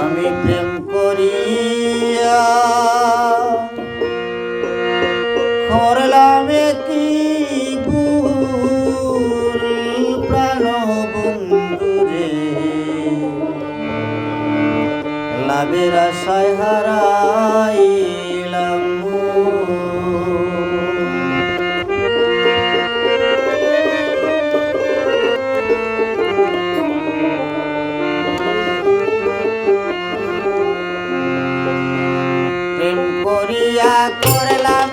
আমি প্রেম করিয়া কি প্রাণ বন্ধুরে লাভের আশায় হারাই করিয়া করলাম